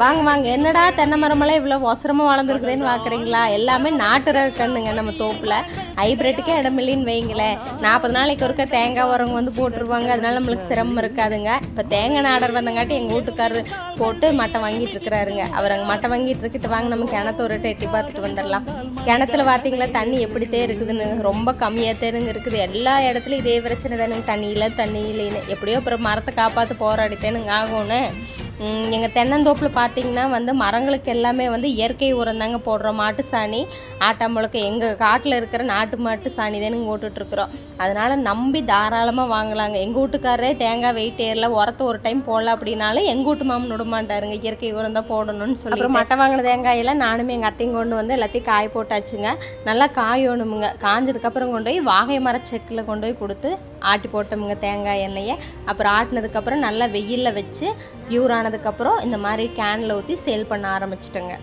வாங்க வாங்க. என்னடா தென்னை மரமெல்லாம் இவ்வளோ ஒசரமாக வளர்ந்துருக்குதுன்னு பார்க்குறீங்களா எல்லாமே நாட்டு ரக கண்ணுங்க நம்ம தோப்பில். ஹைப்ரிட்டுக்கே இடமில்லைன்னு வைங்களேன். நாற்பது நாளைக்கு ஒருக்க தேங்காய் உரங்க வந்து போட்டுருவாங்க. அதனால நம்மளுக்கு சிரமம் இருக்காதுங்க. இப்போ தேங்காய் நாடர் வந்தங்காட்டி எங்கள் வீட்டுக்காரரு போட்டு மட்டை வாங்கிட்டு இருக்கிறாருங்க. அவர் அங்கே மட்டை வாங்கிட்டு இருக்கிட்டு வாங்க நம்ம கிணத்து ஒரு எட்டி பார்த்துட்டு வந்துடலாம். கிணத்துல பார்த்தீங்களா தண்ணி எப்படித்தே இருக்குதுன்னு. ரொம்ப கம்மியாக தேனுங்க இருக்குது. எல்லா இடத்துலையும் இதே பிரச்சனை தானுங்க. தண்ணி இல்லை தண்ணி இல்லைன்னு. எப்படியோ அப்புறம் மரத்தை காப்பாற்ற போராடித்தேனுங்க ஆகும்னு எங்கள் தென்னந்தோப்பில் பார்த்தீங்கன்னா வந்து மரங்களுக்கு எல்லாமே வந்து இயற்கை உரம் தாங்க போடுறோம். மாட்டு சாணி ஆட்டாம்பழக்க எங்கள் காட்டில் இருக்கிற நாட்டு மாட்டு சாணி தானுங்க போட்டுட்ருக்குறோம். அதனால் நம்பி தாராளமாக வாங்கலாங்க. எங்கள் வீட்டுக்காரரே தேங்காய் வெயிட் ஏறல உரத்தை ஒரு டைம் போடல அப்படின்னாலும் எங்கள் வீட்டு மாமன் விடமாட்டாருங்க இயற்கை உரம் தான் போடணும்னு சொல்லி அப்புறம் மட்டை வாங்கின தேங்காயெல்லாம் நானுமே எங்கள் அத்தையும் கொண்டு வந்து எல்லாத்தையும் காய போட்டாச்சுங்க. நல்லா காயணுமுங்க. காஞ்சதுக்கப்புறம் கொண்டு போய் வாகை மர செக்கில் கொண்டு போய் கொடுத்து ஆட்டி போட்டோமுங்க தேங்காய் எண்ணெயை. அப்புறம் ஆட்டினதுக்கப்புறம் நல்லா வெயிலில் வச்சு பியூரான ஆனதுக்கப்புறம் இந்த மாதிரி கேனில் ஊற்றி சேல் பண்ண ஆரம்பிச்சிட்டேங்க.